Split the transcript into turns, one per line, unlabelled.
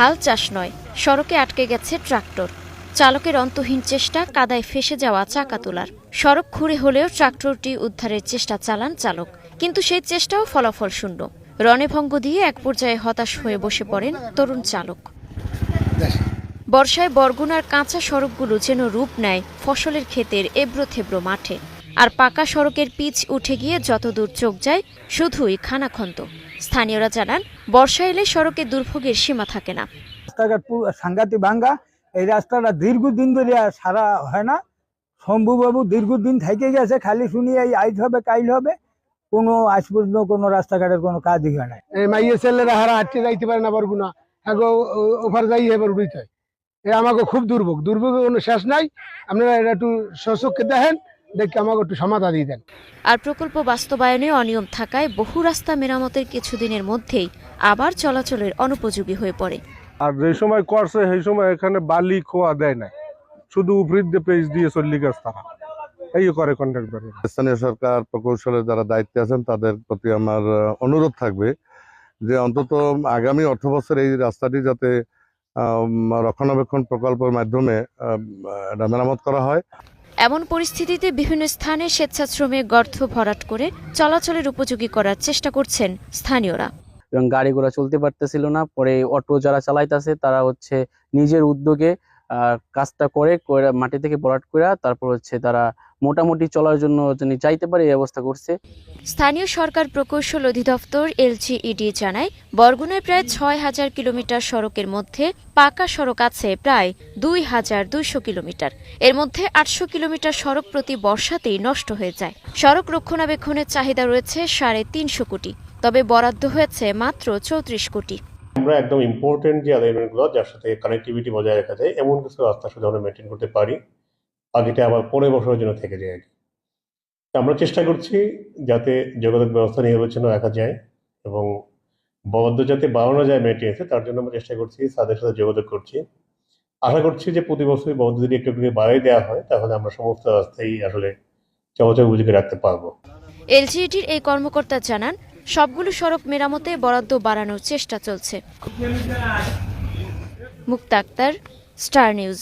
হাল চাষ নয়, সড়কে আটকে গেছে ট্রাক্টর। চালকের অন্তহীন চেষ্টা, কাদায় ফেসে যাওয়া চাকা তোলার। সড়ক খুঁড়ে হলেও ট্রাক্টরটি উদ্ধারের চেষ্টা চালান চালক। কিন্তু সেই চেষ্টাও ফলাফল শূন্য। রণেভঙ্গ দিয়ে এক পর্যায়ে হতাশ হয়ে বসে পড়েন তরুণ চালক। বর্ষায় বরগুনার কাঁচা সড়কগুলো যেন রূপ নেয় ফসলের ক্ষেতের এবড়ো থেবড়ো মাঠে। আর পাকা সড়কের পিচ উঠে গিয়ে যতদূর চোখ যায়, শুধুই খানাখন্দ। স্থানীয়রা জানান বর্ষা এলে সড়কে দুর্ভোগের সীমা থাকে না।
রাস্তাঘাট পুরো সাংঘাতিক ভাঙ্গা এই রাস্তাটা দীর্ঘদিন ধরে সারা হয় না। শম্ভুবাবু দীর্ঘদিন থেকে গেছে খালি শুনি এই আইজ হবে কাইল হবে। কোনো আজ পর্যন্ত কোনো রাস্তাঘাটের কোনো কাজই হয় না।
এই মাইয়ে ছেলেরা হারা হাঁটতে যাইতে পারে না পারব না। হ্যাঁ ওভার যাই এবার উড়িতে হয় এ আমাকে খুব দুর্ভোগ। দুর্ভোগের কোনো শেষ নাই। আপনারা এটা একটু সচক্ষে দেখেন। দেখে আমাকে একটু সমাধা দিয়ে দেন।
আর প্রকল্প বাস্তবায়নে অনিয়ম থাকায় বহু রাস্তা মেরামতের কিছুদিনের মধ্যেই আবার চলাচলের অনুপযোগী হয়ে পড়ে।
আর যে সময় করছে সেই সময় এখানে বালি খোয়া দেয় না। শুধু উপরিত দিয়ে পেজ দিয়ে চল্লি গেছে তারা। এই করে কন্ট্রাক্টর
স্থানীয় সরকার প্রকৌশলের যারা দায়িত্বে আছেন তাদের প্রতি আমার অনুরোধ থাকবে যে অন্তত আগামী অর্থ বছর এই রাস্তাটি যাতে রক্ষণাবেক্ষণ প্রকল্পের মাধ্যমে মেরামত করা হয়।
এমন পরিস্থিতিতে বিভিন্ন স্থানে স্বেচ্ছাশ্রমে গর্ত ভরাট করে চলাচলের উপযোগী করার চেষ্টা করছেন স্থানীয়রা।
এবং গাড়ি ঘোড়া চলতে পারতেছিল না, পরে অটো যারা চালাইতেছে, তারা হচ্ছে নিজের উদ্যোগে কাজটা করে মাটি থেকে ভরাট করে তারপর হচ্ছে তারা মোটামুটি চলার জন্য যিনি চাইতে পারে এই ব্যবস্থা করছে।
স্থানীয় সরকার প্রকৌশল অধিদপ্তর এলজিইডি জানায় বরগুনায় প্রায় ছয় হাজার কিলোমিটার সড়কের মধ্যে পাকা সড়ক আছে প্রায় দুই হাজার দুইশো কিলোমিটার। এর মধ্যে আটশো কিলোমিটার সড়ক প্রতি বর্ষাতেই নষ্ট হয়ে যায়। সড়ক রক্ষণাবেক্ষণের চাহিদা রয়েছে সাড়ে তিনশো কোটি তবে বরাদ্দ হয়েছে মাত্র চৌত্রিশ কোটি।
আমরা একদম ইম্পর্টেন্ট যে এলিমেন্টগুলো যার সাথে কানেক্টিভিটি বজায় রাখা যায় এমন কিছু রাস্তা শুধু আমরা মেনটেন করতে পারি। বাকিটা আবার পরের বছরের জন্য থেকে যায় আর কি। আমরা চেষ্টা করছি যাতে যোগাযোগ ব্যবস্থা নির্বাচন রাখা যায় এবং বরাদ্দ যাতে বাড়ানো যায় মেনটেন্সে তার জন্য আমরা চেষ্টা করছি তাদের সাথে যোগাযোগ করছি। আশা করছি যে প্রতি বছরই বরাদ্দ যদি একটু একটু বাড়িয়ে দেওয়া হয়, তাহলে আমরা সমস্ত রাস্তাই আসলে চলাচল উপযোগী রাখতে পারব।
এলজিইডির এই কর্মকর্তা জানান, সবগুলো সড়ক মেরামতে বরাদ্দ বাড়ানোর চেষ্টা চলছে। Mukta Akter star news.